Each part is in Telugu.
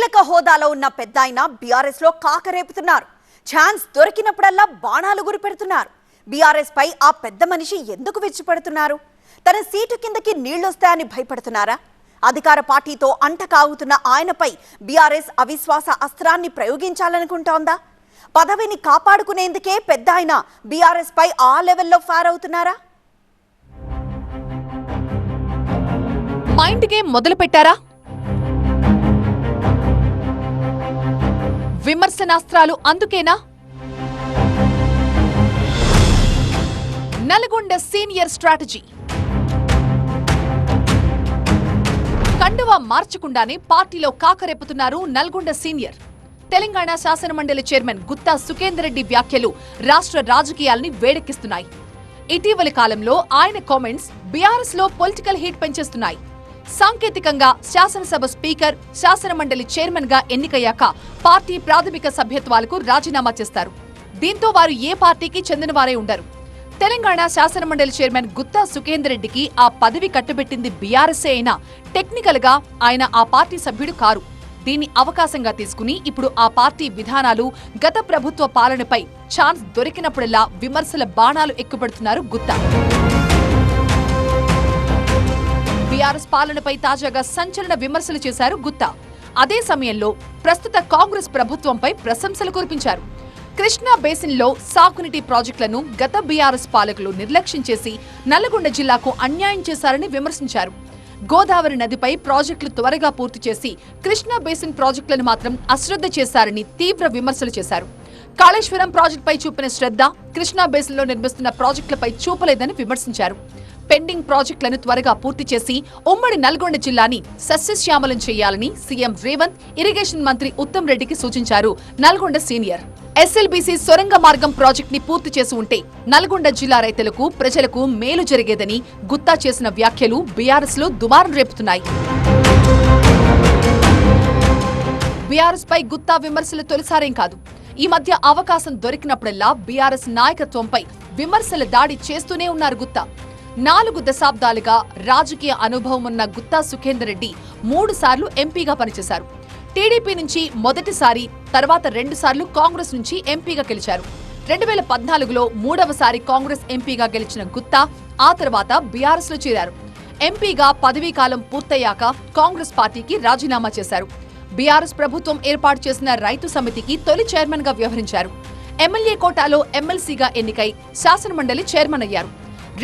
కీలక హోదాలో ఉన్న పెద్ద ఆయన బీఆర్ఎస్లో కాకరేపుతున్నారు. ఛాన్స్ దొరికినప్పుడల్లా బాణాలు గురిపెడుతున్నారు. బీఆర్ఎస్ పై ఆ పెద్ద మనిషి ఎందుకు విచ్చిపెడుతున్నారు తన సీటు కిందకి నీళ్ళొస్తాయని భయపడుతున్నారా? అధికార పార్టీతో అంట కాగుతున్న ఆయనపై బీఆర్ఎస్ అవిశ్వాస అస్త్రాన్ని ప్రయోగించాలనుకుంటోందా? పదవిని కాపాడుకునేందుకే పెద్ద ఆయన బీఆర్ఎస్ పై ఆ లెవెల్లో ఫైర్ అవుతున్నారా? మైండ్ గేమ్ మొదలు పెట్టారా విమర్శనాస్త్రాలు అందుకేనా? Nalgonda senior strategy. కండువా మార్చకుండానే పార్టీలో కాకరేపుతున్నారు నల్గొండ సీనియర్. తెలంగాణ శాసనమండలి చైర్మన్ గుత్తా సుఖేందర్ రెడ్డి వ్యాఖ్యలు రాష్ట్ర రాజకీయాల్ని వేడెక్కిస్తున్నాయి. ఇటీవలి కాలంలో ఆయన కామెంట్స్ బీఆర్ఎస్లో పొలిటికల్ హీట్ పెంచేస్తున్నాయి. సాంకేతికంగా శాసనసభ స్పీకర్ శాసనమండలి చైర్మన్గా ఎన్నికయ్యాక పార్టీ ప్రాథమిక సభ్యత్వాలకు రాజీనామా చేస్తారు. దీంతో వారు ఏ పార్టీకి చెందినవారే ఉండరు. తెలంగాణ శాసనమండలి చైర్మన్ గుత్తా సుఖేందర్రెడ్డికి ఆ పదవి కట్టుబెట్టింది బీఆర్ఎస్ఏ అయినా టెక్నికల్గా ఆయన ఆ పార్టీ సభ్యుడు కారు. దీన్ని అవకాశంగా తీసుకుని ఇప్పుడు ఆ పార్టీ విధానాలు గత ప్రభుత్వ పాలనపై ఛాన్స్ దొరికినప్పుడల్లా విమర్శల బాణాలు ఎక్కుపెడుతున్నారు గుత్తా. బీఆర్ఎస్ పాలనపై తాజాగా సంచలన విమర్శలు చేశారు గుత్తా. అదే సమయంలో ప్రస్తుత కాంగ్రెస్ ప్రభుత్వంపై ప్రశంసలు కురిపించారు. కృష్ణా బేసిన్లో సాగునీటి ప్రాజెక్టులను గత బీఆర్ఎస్ పాలకులు నిర్లక్ష్యం చేసి నల్లగొండ జిల్లాకు అన్యాయం చేశారని విమర్శించారు. గోదావరి నదిపై ప్రాజెక్టులు త్వరగా పూర్తి చేసి కృష్ణా బేసిన్ ప్రాజెక్టులను మాత్రం అశ్రద్ధ చేశారని తీవ్ర విమర్శలు చేశారు. కాళేశ్వరం ప్రాజెక్టుపై చూపిన శ్రద్ధ కృష్ణా బేసిన్లో నిర్మిస్తున్న ప్రాజెక్టులపై చూపలేదని విమర్శించారు. పెండింగ్ ప్రాజెక్టులను త్వరగా పూర్తి చేసి ఉమ్మడి నల్గొండ జిల్లాని సస్యశ్యామలం చేయాలని సీఎం రేవంత్ ఇరిగేషన్ మంత్రి ఉత్తమ్ రెడ్డికి సూచించారు. నల్గొండ సీనియర్. ఎస్ఎల్బీసీ సొరంగ మార్గం ప్రాజెక్ట్ని పూర్తి చేసి ఉంటే నల్గొండ జిల్లా రైతులకు ప్రజలకు మేలు జరిగేదని గుత్తా చేసిన వ్యాఖ్యలు బీఆర్ఎస్లో దుమారం రేపుతున్నాయి. బీఆర్ఎస్ పై గుత్తా విమర్శలు తొలిసారేం కాదు. ఈ మధ్య అవకాశం దొరికినప్పుడల్లా బీఆర్ఎస్ నాయకత్వంపై విమర్శల దాడి చేస్తూనే ఉన్నారు గుత్తా. నాలుగు దశాబ్దాలుగా రాజకీయ అనుభవం ఉన్న గుత్తా సుఖేందర్ రెడ్డి మూడు సార్లు ఎంపీగా పనిచేశారు. టీడీపీ నుంచి మొదటిసారి తర్వాత రెండుసార్లు కాంగ్రెస్ నుంచి ఎంపీగా గెలిచారు. రెండు వేల పద్నాలుగులో మూడవసారి కాంగ్రెస్ ఎంపీగా గెలిచిన గుత్తా ఆ తర్వాత బీఆర్ఎస్లో చేరారు. ఎంపీగా పదవీ కాలం పూర్తయ్యాక కాంగ్రెస్ పార్టీకి రాజీనామా చేశారు. బీఆర్ఎస్ ప్రభుత్వం ఏర్పాటు చేసిన రైతు సమితికి తొలి చైర్మన్గా వ్యవహరించారు. ఎమ్మెల్యే కోటాలో ఎమ్మెల్సీగా ఎన్నికై శాసనమండలి చైర్మన్ అయ్యారు.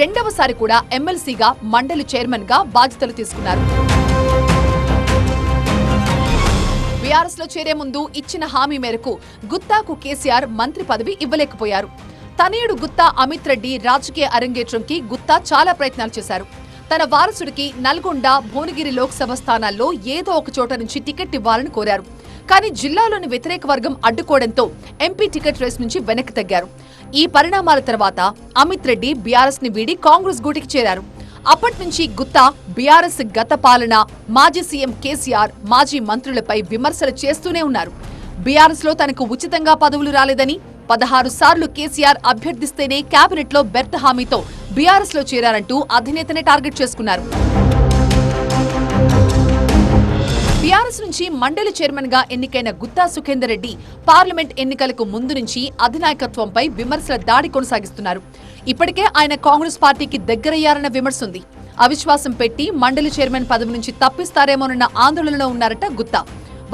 రెండవసారి కూడా ఎమ్మెల్సీగా మండలి చైర్మన్గా బాధ్యతలు తీసుకున్నారు. బీఆర్ఎస్లో చేరే ముందు ఇచ్చిన హామీ మేరకు గుత్తాకు కేసీఆర్ మంత్రి పదవి ఇవ్వలేకపోయారు. తనయుడు గుత్తా అమిత్ రెడ్డి రాజకీయ అరంగేట్రంకి గుత్తా చాలా ప్రయత్నాలు చేశారు. తన వారసుడికి నల్గొండ భువనగిరి లోక్సభ స్థానాల్లో ఏదో ఒక చోట నుంచి టికెట్ ఇవ్వాలని కోరారు. కానీ జిల్లాలోని వ్యతిరేక వర్గం అడ్డుకోవడంతో ఎంపీ టికెట్ రేస్ నుంచి వెనక్కి తగ్గారు. ఈ పరిణామాల తర్వాత అమిత్ రెడ్డి బీఆర్ఎస్ని వీడి కాంగ్రెస్ గూటికి చేరారు. అప్పటి నుంచి గుత్తా బీఆర్ఎస్ గత పాలన మాజీ సీఎం కేసీఆర్ మాజీ మంత్రులపై విమర్శలు చేస్తూనే ఉన్నారు. బీఆర్ఎస్లో తనకు ఉచితంగా పదవులు రాలేదని పదహారు సార్లు కేసీఆర్ అభ్యర్థిస్తేనే కేబినెట్లో బెర్త్ హామీతో బీఆర్ఎస్లో చేరారంటూ అధినేతనే టార్గెట్ చేసుకున్నారు. బీఆర్ఎస్ నుంచి మండలి చైర్మన్గా ఎన్నికైన గుత్తా సుఖేందర్ రెడ్డి పార్లమెంట్ ఎన్నికలకు ముందు నుంచి అధినాయకత్వంపై విమర్శల దాడి కొనసాగిస్తున్నారు. ఇప్పటికే ఆయన కాంగ్రెస్ పార్టీకి దగ్గరయ్యారన్న విమర్శ ఉంది అవిశ్వాసం పెట్టి మండలి చైర్మన్ పదవి నుంచి తప్పిస్తారేమోనన్న ఆందోళనలో ఉన్నారట గుత్తా.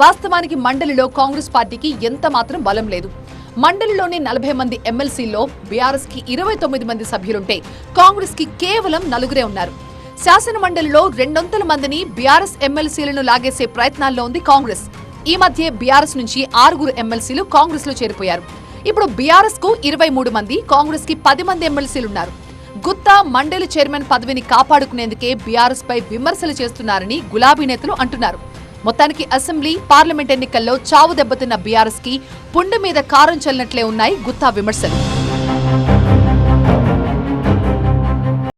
వాస్తవానికి మండలిలో కాంగ్రెస్ పార్టీకి ఎంత మాత్రం బలం లేదు. మండలిలోని నలభై మంది ఎమ్మెల్సీల్లో బీఆర్ఎస్కి ఇరవై తొమ్మిది మంది సభ్యులుంటే కాంగ్రెస్కి కేవలం నలుగురే ఉన్నారు. శాసన మండలిలో రెండొంతుల మందిని బీఆర్ఎస్ ఎమ్మెల్సీలను లాగేసే ప్రయత్నాల్లో ఉంది కాంగ్రెస్. ఈ మధ్య బీఆర్ఎస్ నుంచి ఆరుగురు ఎమ్మెల్సీలు కాంగ్రెస్లో చేరిపోయారు. ఇప్పుడు బీఆర్ఎస్కు ఇరవై మూడు మంది కాంగ్రెస్కి పది మంది ఎమ్మెల్సీలున్నారు. గుత్తా మండలి చైర్మన్ పదవిని కాపాడుకునేందుకే బీఆర్ఎస్ పై విమర్శలు చేస్తున్నారని గులాబీ నేతలు అంటున్నారు. మొత్తానికి అసెంబ్లీ పార్లమెంట్ ఎన్నికల్లో చావు దెబ్బతిన్న బీఆర్ఎస్కి పుండు మీద కారం చల్లినట్లే ఉన్నాయి గుత్తా విమర్శలు.